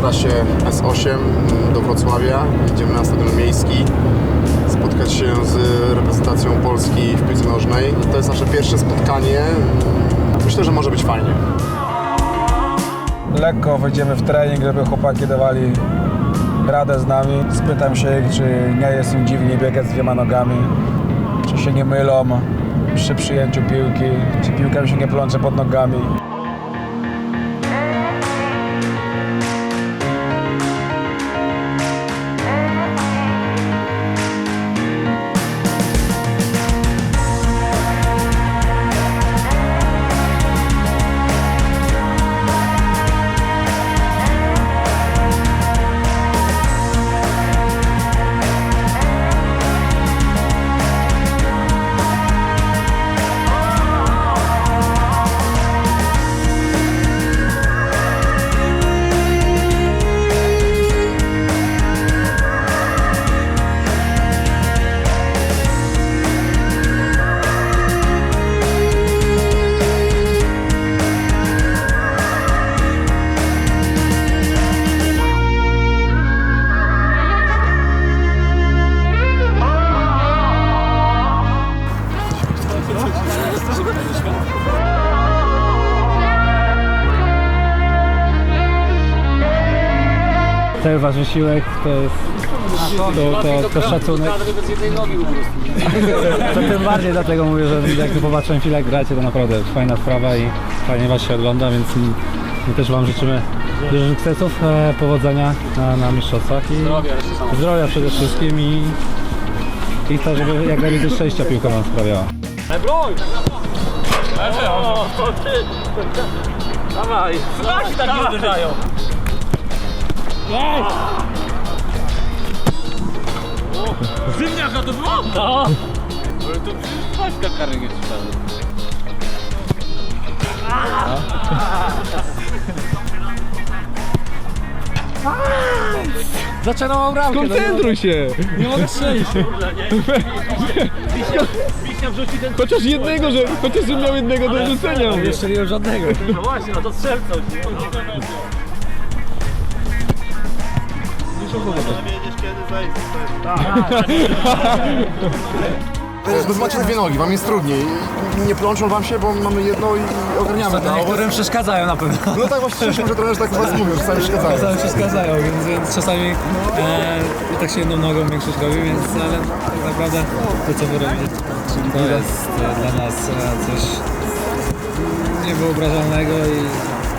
trasie S8 do Wrocławia. Jedziemy na stadion miejski spotkać się z reprezentacją Polski w piłce nożnej. To jest nasze pierwsze spotkanie. Myślę, że może być fajnie. lekko wejdziemy w trening, żeby chłopaki dawali radę z nami. Spytam się ich, czy nie jest im dziwnie biegać z dwiema nogami, czy się nie mylą przy przyjęciu piłki, czy piłka im się nie plącze pod nogami. Cały wasz wysiłek to jest to, to, to szacunek. To tym bardziej dlatego mówię, że jak tu popatrzę chwilę jak gracie, to naprawdę fajna sprawa i fajnie was się ogląda, więc my też wam życzymy dużo sukcesów, e, powodzenia na, na mistrzostwach i zdrowia przede wszystkim i, i to, żeby jak najwięcej szczęścia piłka wam sprawiała. Ebroj! O, ty! Dawaj! Znaki tak uderzają! Zimniaka to było? No! Ale to przecież Paśka kary nie czytała. Zaczynał bramkę. Koncentruj się! Nie mogę strzelić. Chociaż jednego, że chociaż bym miał jednego do rzucenia. Nie strzeliłem żadnego. Bo macie dwie nogi, wam jest trudniej. Nie plączą wam się, bo mamy jedno i ogarniamy to. Niektórym przeszkadzają na pewno. No tak właśnie słyszeliśmy, że trenerzy tak was mówią, że sami przeszkadzają. Czasami przeszkadzają, więc, więc czasami e, tak się jedną nogą większość robi, więc ale tak naprawdę to co wy robicie, to jest e, dla nas e, coś niewyobrażalnego i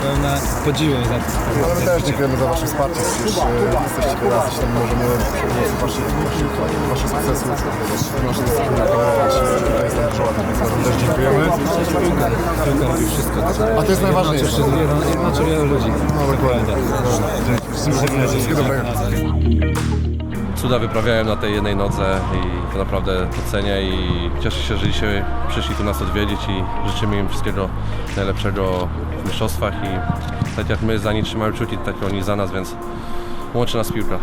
pełne podziwu za to. Ale my też dziękujemy za wasze wsparcie, przecież e, jesteście jeśli tam możemy przy pomocy waszych, sukcesów nasze dyscypliny promować. Tutaj łatwiej, więc wam dziękujemy. Wszystko. A to jest najważniejsze. Jednoczy wielu ludzi. No dokładnie. Dobra. Wszystkiego dobrego. cuda wyprawiałem na tej jednej nodze i to naprawdę docenię i cieszę się, że dzisiaj przyszli tu nas odwiedzić i życzymy im wszystkiego najlepszego w mistrzostwach i tak jak my za nich trzymamy kciuki, tak oni za nas, więc łączy nas piłka.